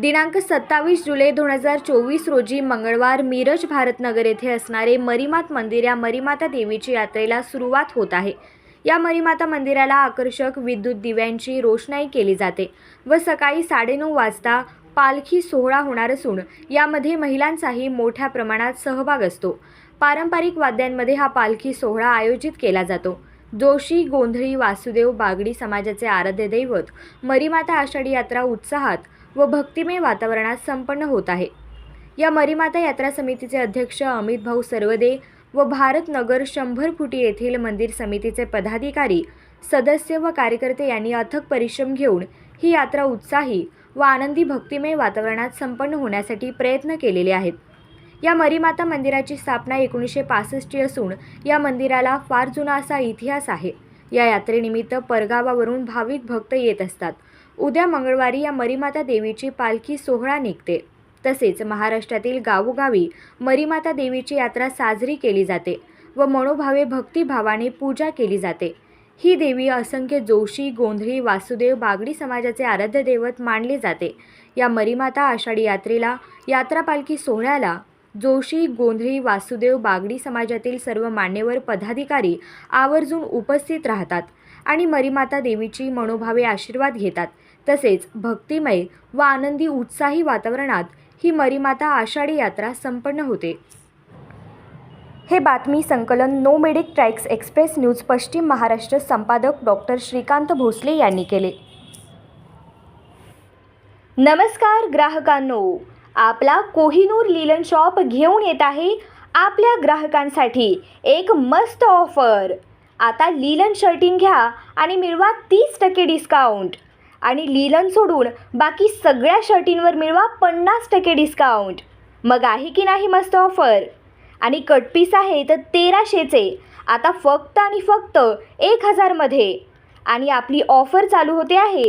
दिनांक सत्तावीस जुलै दोन हजार चोवीस रोजी मंगळवार मिरज भारतनगर येथे असणारे मरीमात मंदिर या मरीमाता देवीची यात्रेला सुरुवात होत आहे. या मरीमाता मंदिराला आकर्षक विद्युत दिव्यांची रोषणाई केली जाते व सकाळी साडेनऊ वाजता पालखी सोहळा होणार असून यामध्ये महिलांचाही मोठ्या प्रमाणात सहभाग असतो. पारंपरिक वाद्यांमध्ये हा पालखी सोहळा आयोजित केला जातो. जोशी गोंधळी वासुदेव बागडी समाजाचे आराध्य दैवत मरीमाता आषाढी यात्रा उत्साहात व भक्तिमय वातावरणात संपन्न होत आहे. या मरीमाता यात्रा समितीचे अध्यक्ष अमित भाऊ सर्वदे व भारत नगर शंभर फुटी येथील मंदिर समितीचे पदाधिकारी सदस्य व कार्यकर्ते यांनी अथक परिश्रम घेऊन ही यात्रा उत्साही व आनंदी भक्तिमय वातावरणात संपन्न होण्यासाठी प्रयत्न केलेले आहेत. या मरीमाता मंदिराची स्थापना एकोणीसशे पासष्टची असून या मंदिराला फार जुना असा इतिहास आहे. या यात्रेनिमित्त परगावावरून भाविक भक्त येत असतात. उद्या मंगळवारी या मरीमाता देवीची पालखी सोहळा निघते. तसेच महाराष्ट्रातील गावोगावी मरीमाता देवीची यात्रा साजरी केली जाते व मनोभावे भक्तिभावाने पूजा केली जाते. ही देवी असंख्य जोशी गोंधळी वासुदेव बागडी समाजाचे आराध्य दैवत मानले जाते. या मरीमाता आषाढी यात्रेला यात्रा पालखी सोहळ्याला जोशी गोंधळी वासुदेव बागडी समाजातील सर्व मान्यवर पदाधिकारी आवर्जून उपस्थित राहतात आणि मरीमाता देवीची मनोभावे आशीर्वाद घेतात. तसेच भक्तिमय व आनंदी उत्साही वातावरणात ही मरीमाता आषाढी यात्रा संपन्न होते. हे बातमी संकलन नो मेडिक ट्रॅक्स एक्सप्रेस न्यूज पश्चिम महाराष्ट्र संपादक डॉक्टर श्रीकांत भोसले यांनी केले. नमस्कार ग्राहकांनो आपला कोहिनूर लिलन शॉप घेऊन येत आहे आपल्या ग्राहकांसाठी एक मस्त ऑफर. आता लिलन शर्टिंग घ्या आणि मिळवा तीस टक्के डिस्काउंट. आणि लिलन सोडून बाकी सगळ्या शर्टींवर मिळवा पन्नास टक्के डिस्काउंट. मग आहे की नाही मस्त ऑफर? आणि कटपीस आहे तर तेराशेचे आता फक्त आणि फक्त एक हजारमध्ये आणि आपली ऑफर चालू होते आहे.